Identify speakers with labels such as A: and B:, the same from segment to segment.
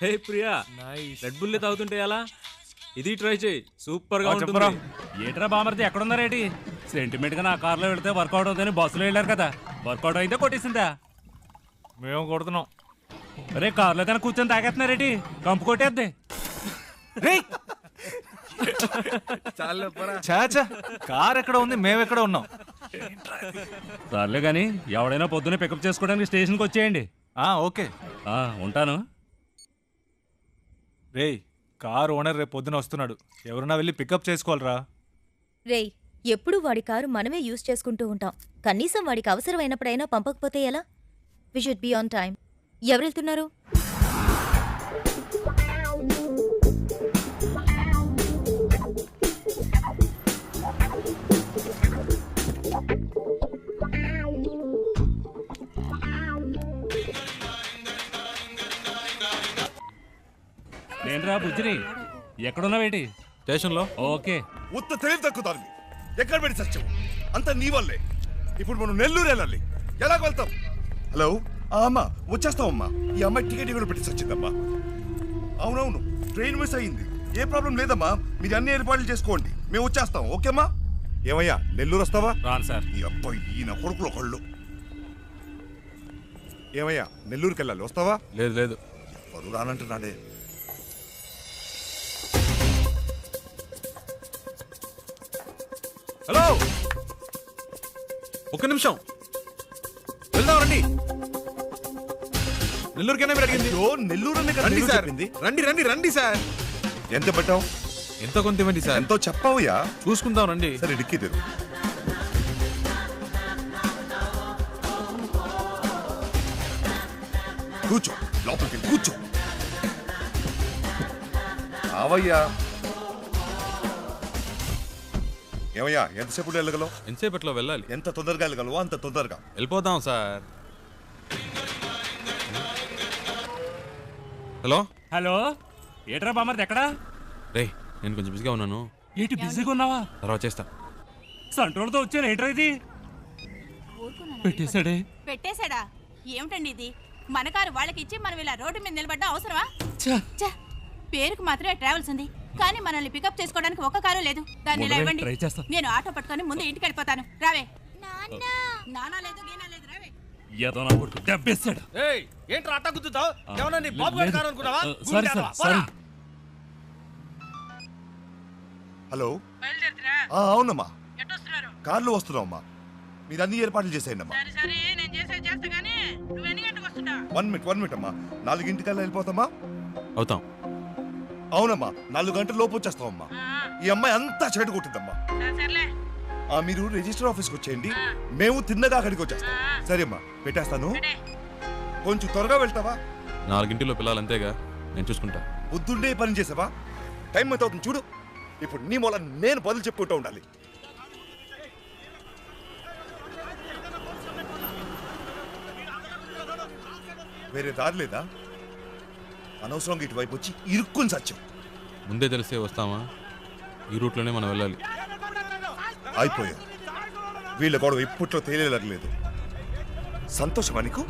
A: హే Priya red Bull తాగుతుంటే ఎలా? ఇది ట్రై చేయి.
B: సూపర్గా
A: ఉంటుంది.
B: ఏట్రా బామర్ది ఎక్కడున్నారేటి సెంటిమెంట్గా నా కార్లో వెళ్తే వర్కౌట్ అవుతుందని బస్సులో వెళ్ళారు కదా. వర్కౌట్ అయితే కొట్టేసిందా?
C: మేము కొడుతున్నాం.
B: అరే కార్లో కన్నా కూర్చొని తాగేస్తున్నారేటి కంపు కొట్టేద్ది.
C: చాచా కార్ ఎక్కడ ఉంది? మేము ఎక్కడ ఉన్నాం?
B: సర్లే కానీ ఎవడైనా పొద్దున్నే పికప్ చేసుకోవడానికి స్టేషన్కి వచ్చేయండి.
C: ఆ ఓకే.
B: ఆ, ఉంటాను.
C: రేయ్ కార్ ఓనర్ రేపు పొద్దున వస్తున్నాడు. ఎవరన్నా వెళ్ళి పికప్ చేసుకోవాలరా.
D: రేయ్ ఎప్పుడు వాడి కారు మనమే యూజ్ చేసుకుంటూ ఉంటాం. కనీసం వాడికి అవసరమైనప్పుడైనా పంపకపోతే ఎలా? We should be on time ఎవరు
B: నేనురా బుజ్జిని. ఎక్కడున్నావేటి?
C: స్టేషన్లో.
B: ఓకే.
E: ఉత్త తెలివి తక్కువ ఎక్కడ పెట్టి సత్యం. అంత నీ వల్లే. ఇప్పుడు మనం నెల్లూరు వెళ్ళాలి. ఎలా వెళ్తాం. హలో? అమ్మ వచ్చేస్తామమ్మా ఈ అమ్మాయి టికెట్ కూడా పెట్టి సచ్చిందమ్మా. అవునవును ట్రైన్ మిస్ అయ్యింది. ఏ ప్రాబ్లం లేదమ్మా. మీరు అన్ని ఏర్పాట్లు చేసుకోండి. మేము వచ్చేస్తాం. ఓకేమ్మా? ఏమయ్యా నెల్లూరు వస్తావా?
B: రాను సార్.
E: ఈ అబ్బాయి ఈయన కొడుకులు ఒకళ్ళు ఏమయ్యా నెల్లూరుకి వెళ్ళాలి వస్తావా?
C: లేదు లేదు.
E: వాడు రానంటున్నాడే.
C: హలో! ఒక్క నిమిషం. వెళ్దాం రండి నెల్లూరుకైనా మీరు అడిగింది?
E: అయ్యో నెల్లూరు అనే కదా
F: రండి
E: నెల్లూరు
F: సార్.
E: చెప్పింది.
F: రండి రండి రండి సార్.
E: ఎంత పెట్టావు?
F: ఎంత కొంత ఇవ్వండి సార్?
E: ఎంతో చెప్పావుయా?
F: చూసుకుందాం రండి.
E: సరే డిక్కీ తెరు కూర్చో లోపలికి వెళ్ళి కూర్చో. ఆవయ్యా. ఏమయ్యా ఎంతసేపు వెళ్ళగలవు?
F: ఎంతసేపట్లో వెళ్ళాలి?
E: ఎంత తొందరగా వెళ్ళగలవో? అంత తొందరగా.
F: వెళ్ళిపోదాం సార్. హలో?
B: హలో? ఏట్రా బామర్ది ఎక్కడా?
F: రే నేను కొంచెం బిజీగా ఉన్నాను.
B: ఏంటి బిజీగా ఉన్నావా?
F: తర్వాత చేస్తా.
B: సంట్రోల్తో వచ్చాను ఏంట్రా ఇది? పెట్టేశాడే?
G: పెట్టేశాడా? ఏమిటండి ఇది? మన కారు వాళ్ళకి ఇచ్చి మనం ఇలా రోడ్డు మీద నిలబడ్డా అవసరమా! పేరుకు మాత్రమే ట్రావెల్స్ ఉంది. కానీ మనల్ని పికప్ చేసుకోవడానికి ఒక్క కారు లేదు. దాన్ని ఇలా ఇవ్వండి. నేను ఆటో పట్టుకొని ముందు ఇంటికి వెళ్ళిపోతాను. రావే. నానా లేదు గీనా లేదు రావే.
B: ఏదో నా కొడుకు దెబ్బేశాడు
H: ఏయ్ ఏంట్రా అట్ట గుద్దుతావు? ఏమన్నా నీ బాబు
B: లేదు.
H: గారి కారు అనుకున్నావా?
B: ఆ, సారీ సార్ సారీ.
E: హలో. ఆ, అవునమ్మా. కార్లో వస్తున్నామమ్మా మీరు అన్ని ఏర్పాట్లు చేసేయండి అమ్మా
G: సరే నేను చేసేది చేస్తా కానీ నువ్వు ఎన్ని గంటకు వస్తున్నావు
E: వన్ మినిట్ వన్ మినిట్ అమ్మా. నాలుగింటికల్లా వెళ్ళిపోతామా?
F: అవుతాం.
E: అవునమ్మా నాలుగు గంటల లోపు వచ్చేస్తామమ్మా ఈ అమ్మాయి అంతా చెడు కొట్టిందమ్మా
G: సర్లే.
E: ఆ, మీరు రిజిస్టర్ ఆఫీస్కి వచ్చేయండి. మేము తిన్నగా అక్కడికి వచ్చేస్తాం. సరే అమ్మా పెట్టేస్తాను. కొంచెం త్వరగా వెళ్తావా?
F: నాలుగింటిలో పిల్లలు అంతేగా నేను చూసుకుంటా.
E: బుద్ధుండే పని చేసావా? టైం ఎంత అవుతుంది చూడు. ఇప్పుడు నీ మూల నేను బదులు చెప్పుకుంటూ ఉండాలి. వేరే దారి లేదా? అనవసరంగా ఇటువైపు వచ్చి ఇరుక్కుని సత్యం.
F: ముందే తెలిసే వస్తామా? ఈ రూట్లోనే మనం వెళ్ళాలి.
E: అయిపోయాం వీళ్ళ గొడవ ఇప్పట్లో తేలేలేదు సంతోషమా నీకు?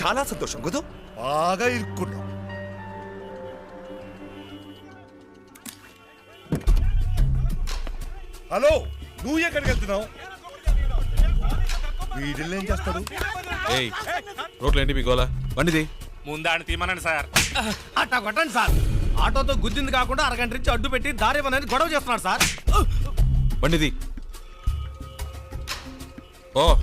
E: చాలా సంతోషం కదూ బాగా ఇరుక్కున్నాం హలో నువ్వు ఎక్కడికి వెళ్తున్నావు? చేస్తారు
F: ఏయ్ రోడ్లు ఏంటి మీ గోలా? బండిది
B: ముందాన్ని తీమనండి సార్.
H: అట్ట కొట్టండి సార్. ఆటోతో గుద్దింది కాకుండా అరగంట నుంచి అడ్డు పెట్టి దారి ఇవ్వనని గొడవ చేస్తున్నాడు సార్.
F: బండిది. ఓ.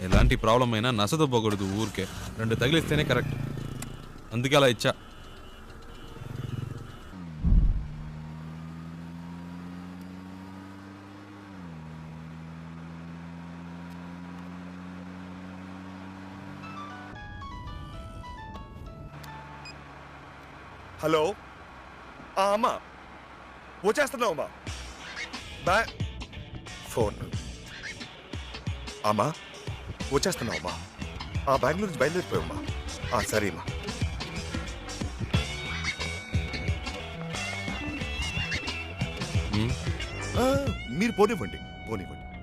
F: ఎలాంటి ప్రాబ్లం అయినా నసదొబ్బకూడదు ఊరికే. రెండు తగిలిస్తేనే కరెక్ట్. అందుకే అలా ఇచ్చా.
E: హలో? అమ్మా. వచ్చేస్తున్నావు అమ్మా. బా. ఫోన్. అమ్మా వచ్చేస్తున్నావు అమ్మా. ఆ బెంగళూరు నుంచి బయలుదేరిపోయామ్మా ఆ, సరే అమ్మా. మీరు పోనివ్వండి పోనివ్వండి.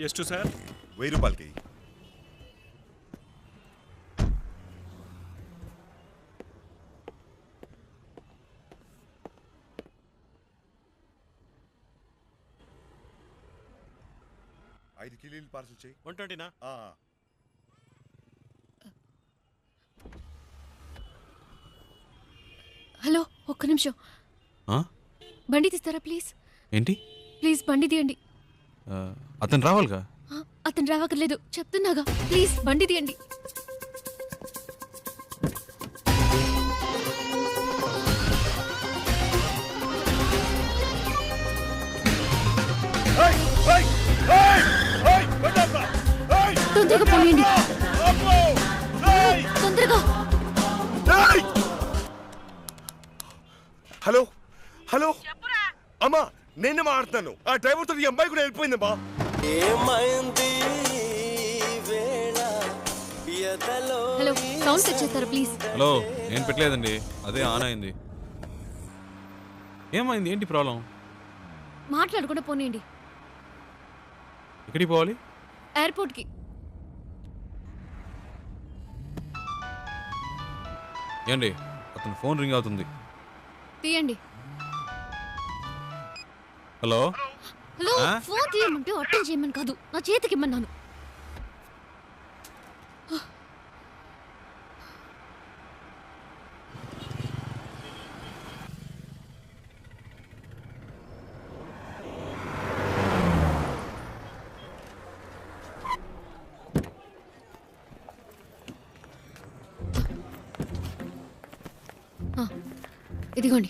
C: ಎಷ್ಟು సార్
E: వెయ్యి రూపాయలకి ఐదు కిలీలు పార్సల్ చేయి
H: వన్ ట్వంటీనా
E: ఆ,
I: హలో ఒక్క నిమిషం
F: ఆ?
I: బండి తీస్తారా ప్లీజ్
F: ఏంటి
I: ప్లీజ్ బండి తీయండి
F: ఆ, అతను రావాలిగా?
I: ఆ, అతను రావక్కర్లేదు. చెప్తున్నాగా. ప్లీజ్ బండి తీయండి. తొందరగా పోనీయండి.
E: ఏయ్,
I: తొందరగా.
E: Hello hello. అమ్మా నేను మాట్లాడుతాను ఆ డ్రైవర్తో ఈ అమ్మాయి కూడా వెళ్ళిపోయిందమ్మా
I: హలో సౌండ్ సెట్ చేస్తారా ప్లీజ్?
F: హలో నేను పెట్టలేదండి అదే ఆన్ అయింది. ఏమైంది ఏంటి ప్రాబ్లం?
I: మాట్లాడకుండా పోనీయండి.
F: ఎక్కడికి పోవాలి?
I: ఎయిర్పోర్ట్కి.
F: ఏండి అతను ఫోన్ రింగ్ అవుతుంది.
I: తీయండి.
F: హలో?
I: హలో? ఫోన్ తీయమంటే అటెండ్ చేయమని కాదు. నా చేతికి ఇమ్మన్నాను. ఇదిగోండి.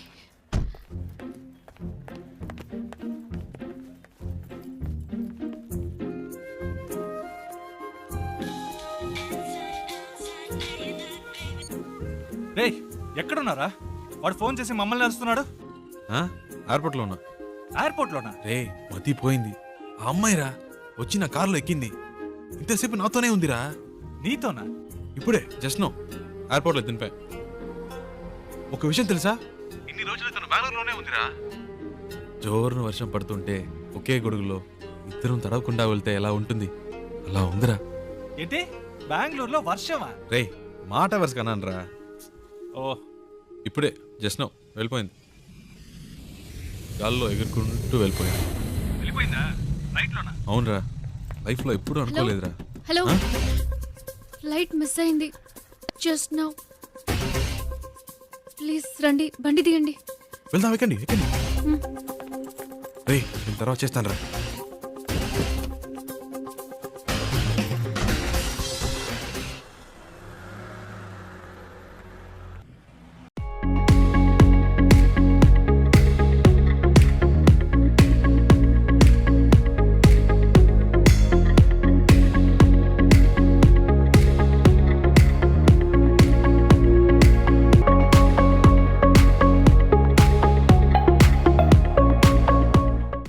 C: రే ఎక్కడున్నారా? వాడు ఫోన్ చేసి మమ్మల్ని నడుస్తున్నాడు
F: ఆ? ఎయిర్పోర్ట్లో ఉన్నా
C: ఎయిర్పోర్ట్లోనా
F: రే మతి పోయింది. ఆ అమ్మాయిరా వచ్చి నా కారులో ఎక్కింది. ఇంతసేపు నాతోనే ఉందిరా.
C: నీతోనా?
F: ఇప్పుడే జస్ట్ నో ఎయిర్పోర్ట్లో దింపా. ఒక విషయం తెలుసా? ఇన్ని రోజులు తను బెంగళూరులోనే ఉందిరా. జోరున వర్షం పడుతుంటే ఒకే గొడుగులో ఇద్దరం తడవకుండా వెళ్తే ఎలా ఉంటుంది? అలా ఉందిరా.
C: ఏంటి? బెంగళూరులో వర్షమా?
F: రే మాట వరుస కన్నానరా.
C: ఓ.
F: ఇప్పుడే జస్ట్ నో వెళ్ళిపోయింది. గాల్లో ఎగురుకుంటూ వెళ్ళిపోయింది
C: వెళ్ళిపోయిందా? ఫ్లైట్లోనా
F: అవునరా లైఫ్లో ఎప్పుడూ అనుకోలేదురా.
I: హలో
F: ఆ?
I: లైట్ మిస్ అయింది. జస్ట్ నౌ ప్లీజ్ రండి బండి తీయండి
F: వెళ్దాం ఎక్కండి ఎక్కండి. రే నేను తర్వాత చేస్తాను రా